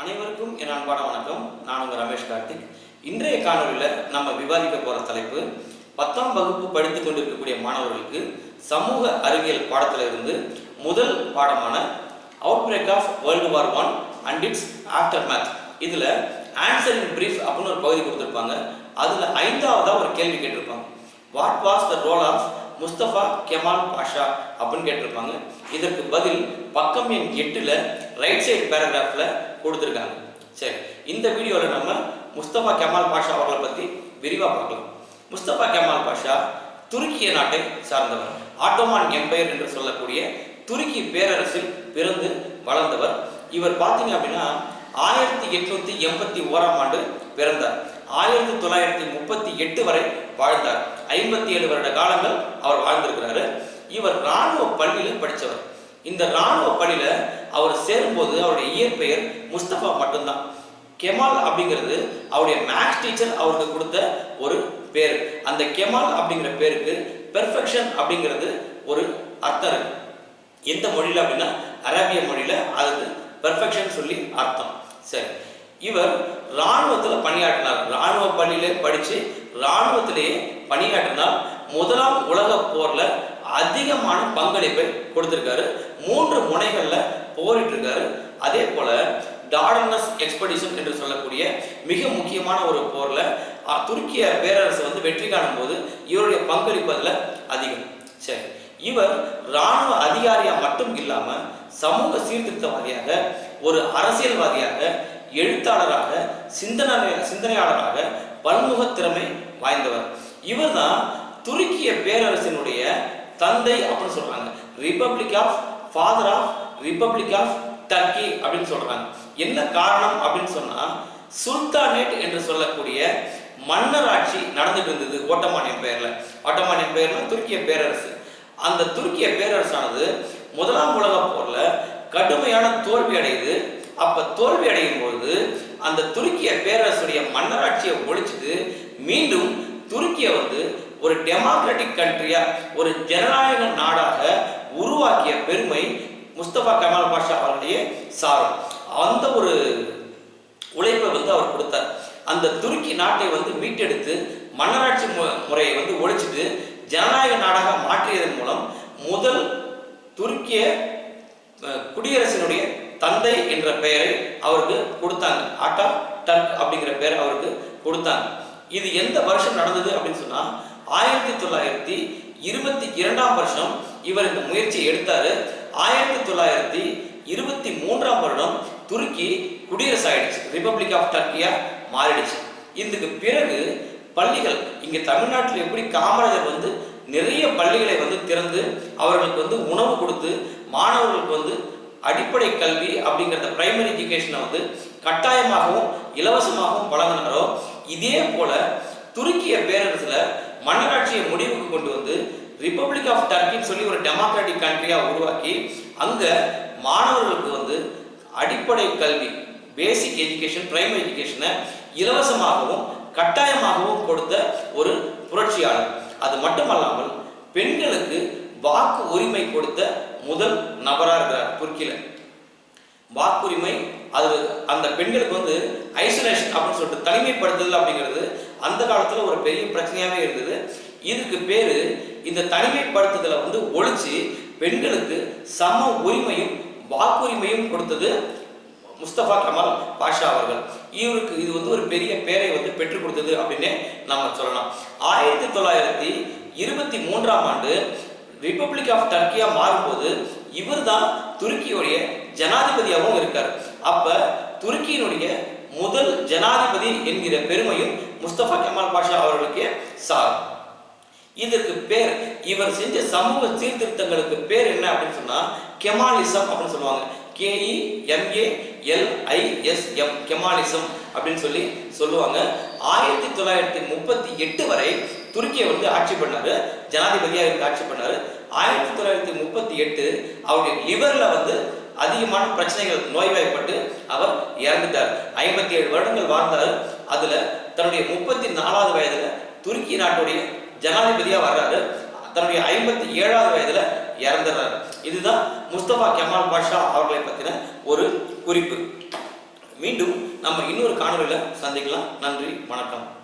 அனைவருக்கும் என் அன்பான வணக்கம். நான் உங்கள் ரமேஷ் கார்த்திக். இன்றைய காணொலியில் நம்ம விவாதிக்க போகிற தலைப்பு பத்தாம் வகுப்பு படித்து கொண்டிருக்கக்கூடிய மாணவர்களுக்கு சமூக அறிவியல் பாடத்தில் இருந்து முதல் பாடமான outbreak of world war one and it's after math இதில் ஆன்சர் இன் பிரீஃப் அப்படின்னு ஒரு பகுதி கொடுத்துருப்பாங்க. அதில் ஐந்தாவதாக ஒரு கேள்வி கேட்டிருப்பாங்க. What was the role of Mustafa Kemal Pasha அப்படின்னு கேட்டிருப்பாங்க. இதற்கு பதில் பக்கம் எண் எட்டில் ரைட் சைடு பேராகிராஃபில் கொடுத்துருக்காங்க. சரி இந்த வீடியோவில் நம்ம முஸ்தபா கெமால் பாஷா அவர்களை பற்றி விரிவாக பார்க்கலாம். முஸ்தபா கெமால் பாஷா துருக்கிய நாட்டை சார்ந்தவர். ஆட்டோமான் எம்பையர் என்று சொல்லக்கூடிய துருக்கி பேரரசில் பிறந்து வளர்ந்தவர். இவர் பார்த்தீங்க அப்படின்னா ஆயிரத்தி எட்நூத்தி எண்பத்தி ஓராம் ஆண்டு பிறந்தார். ஆயிரத்தி தொள்ளாயிரத்தி முப்பத்தி எட்டு வரை வாழ்ந்தார். ஐம்பத்தி ஏழு வருட காலங்கள் அவர் வாழ்ந்திருக்கிறாரு. இவர் இராணுவ பள்ளியில் படித்தவர் இந்த இராணுவ பள்ளியில அவர் சேரும்போது அவருடைய இயற்பெயர் முஸ்தபா மட்டும்தான். கெமால் அப்படிங்கிறது அவருடைய மேக்ஸ் டீச்சர் அவருக்கு கொடுத்த ஒரு பேர். அந்த கெமால் அப்படிங்கிற பேருக்கு பெர்ஃபெக்ஷன் அப்படிங்கிறது ஒரு அர்த்தம் இருக்கு. எந்த மொழியில் அப்படின்னா அரேபிய மொழியில் அதுக்கு பெர்ஃபெக்ஷன் சொல்லி அர்த்தம். சரி. இவர் இராணுவத்தில் பணியாற்றினார். இராணுவ பள்ளியிலே படித்து இராணுவத்திலேயே பணியாற்றினார் முதலாம் உலக போரில் அதிகமான பங்களிப்பை கொடுத்துருக்காரு. மூன்று முனைகளில் போரிட்டு இருக்காரு அதே போல டார்டனஸ் எக்ஸ்பெடிஷன் என்று சொல்லக்கூடிய மிக முக்கியமான ஒரு போரில் துருக்கிய பேரரசு வந்து வெற்றி காணும் போது இவருடைய பங்களிப்பு அதில் அதிகம். சரி. இவர் இராணுவ அதிகாரியாக மட்டும் இல்லாமல் சமூக சீர்திருத்தவாதியாக ஒரு அரசியல்வாதியாக எழுத்தாளராக சிந்தனை சிந்தனையாளராக பன்முக திறமை வாய்ந்தவர். இவர் தான் துருக்கிய பேரரசினுடைய தந்தை அப்படின்னு சொல்றாங்க. Republic of father of republic of Turkey அப்படின்னு சொல்றாங்க. என்ன காரணம் அப்படின்னு சொன்னா சுல்தானேட் என்று சொல்லக்கூடிய மன்னராட்சி நடந்துட்டு இருந்தது ஓட்டமான் பெயர்ல. ஓட்டமானியம் எம்பையர்ல துருக்கிய பேரரசு. அந்த துருக்கிய பேரரசானது முதலாம் உலக போர்ல கடுமையான தோல்வி அடையுது. அப்ப தோல்வி அடையும் பொழுது அந்த துருக்கிய பேரரசுடைய மன்னராட்சியை ஒழிச்சுட்டு மீண்டும் துருக்கிய வந்து ஒரு டெமோக்ராட்டிக் கண்ட்ரியா ஒரு ஜனநாயக நாடாக உருவாக்கிய பெருமை முஸ்தபா கமால் பாஷா அவருடைய சாரும். அந்த ஒரு உழைப்பை வந்து அவர் கொடுத்தார். அந்த துருக்கி நாட்டை வந்து மீட்டெடுத்து மன்னராட்சி மு- முறையை வந்து ஒழிச்சிட்டு ஜனநாயக நாடாக மாற்றியதன் மூலம் முதல் துருக்கிய குடியரசினுடைய தந்தை என்ற பெயரை அவருக்கு கொடுத்தாங்க. ஆட்டா டர்க் அப்படிங்கிற பெயர் அவருக்கு கொடுத்தாங்க. இது எந்த வருஷம் நடந்தது அப்படின்னு சொன்னா ஆயிரத்தி தொள்ளாயிரத்தி இருபத்தி இரண்டாம் வருஷம் இவர் இந்த முயற்சியை எடுத்தாரு. ஆயிரத்தி தொள்ளாயிரத்தி இருபத்தி மூன்றாம் வருடம் துருக்கி குடியரசு ஆயிடுச்சு ரிபப்ளிக் ஆஃப் டர்க்கியா மாறிடுச்சு. இதுக்கு பிறகு பள்ளிகள் இங்க தமிழ்நாட்டில் எப்படி காமராஜர் வந்து நிறைய பள்ளிகளை வந்து திறந்து அவர்களுக்கு வந்து உணவு கொடுத்து மாணவர்களுக்கு வந்து அடிப்படை கல்வி அப்படிங்கிறத பிரைமரி எஜுகேஷனை வந்து கட்டாயமாகவும் இலவசமாகவும் வழங்கினாரோ இதே போல துருக்கிய பேரரசுல மன்னராட்சியை முடிவுக்கு கொண்டு வந்து ரிப்பப்ளிக் ஆஃப் டர்க்கின்னு சொல்லி ஒரு டெமோக்ராட்டிக் கண்ட்ரியாக உருவாக்கி அங்கே மாணவர்களுக்கு வந்து அடிப்படை கல்வி பேசிக் எஜுகேஷன் பிரைமரி எஜுகேஷனை இலவசமாகவும் கட்டாயமாகவும் கொடுத்த ஒரு புரட்சியாளர். அது மட்டுமல்லாமல் பெண்களுக்கு வாக்கு உரிமை கொடுத்த முதல் நபராக இருக்கிறார் துருக்கியில. வாக்குரிமை அது அந்த பெண்களுக்கு வந்து ஐசோலேஷன் அப்படின்னு சொல்லிட்டு தனிமைப்படுத்துதல் அப்படிங்கிறது அந்த காலத்தில் ஒரு பெரிய பிரச்சனையாகவே இருந்தது. இதுக்கு பேர் இந்த தனிமைப்படுத்துதலை வந்து ஒழிச்சு பெண்களுக்கு சம உரிமையும் வாக்குரிமையும் கொடுத்தது முஸ்தபா கமால் பாஷா அவர்கள். இவருக்கு இது வந்து ஒரு பெரிய பேரை வந்து பெற்றுக் கொடுத்தது அப்படின்னு நம்ம சொல்லலாம். ஆயிரத்தி தொள்ளாயிரத்தி இருபத்தி மூன்றாம் ஆண்டு ரிப்பப்ளிக் ஆஃப் டர்க்கியா மாறும்போது இவர்தான் துருக்கியுடைய ஜனாதிபதியாகவும் இருக்கார். அப்ப துருக்கியினுடைய முதல் ஜனாதிபதி என்கிற பெருமையும் முஸ்தபா கமால் பாஷா அவர்களுக்கு சார் இதற்கு பேர் இவர் செஞ்ச சமூக சீர்திருத்தங்களுக்கு பேர் என்ன அப்படின்னு சொன்னா கெமாலிசம் அப்படின்னு சொல்லுவாங்க. கேஇ எம்ஏ எல்ஐஎஸ்எம் கெமாலிசம் அப்படின்னு சொல்லி சொல்லுவாங்க. ஆயிரத்தி தொள்ளாயிரத்தி முப்பத்தி எட்டு வரை துருக்கியை வந்து ஆட்சி பண்ணாரு ஜனாதிபதியாக இருந்து ஆட்சி பண்ணாரு. ஆயிரத்தி தொள்ளாயிரத்தி முப்பத்தி எட்டு அவருடைய லிவர்ல வந்து அதிகமான பிரச்சனைகள் நோய்வாய்ப்பட்டு அவர் இறந்துட்டார். ஐம்பத்தி ஏழு வருடங்கள் வாழ்ந்தார். அதுல தன்னுடைய முப்பத்தி நாலாவது வயதுல துருக்கி நாட்டுடைய ஜனாதிபதியா வர்றாரு. தன்னுடைய ஐம்பத்தி ஏழாவது வயதுல இறந்துடுறாரு இதுதான் முஸ்தபா கெமால் பாஷா அவர்களை பத்தின ஒரு குறிப்பு. மீண்டும் நம்ம இன்னொரு காணொலியில் சந்திக்கலாம். நன்றி வணக்கம்.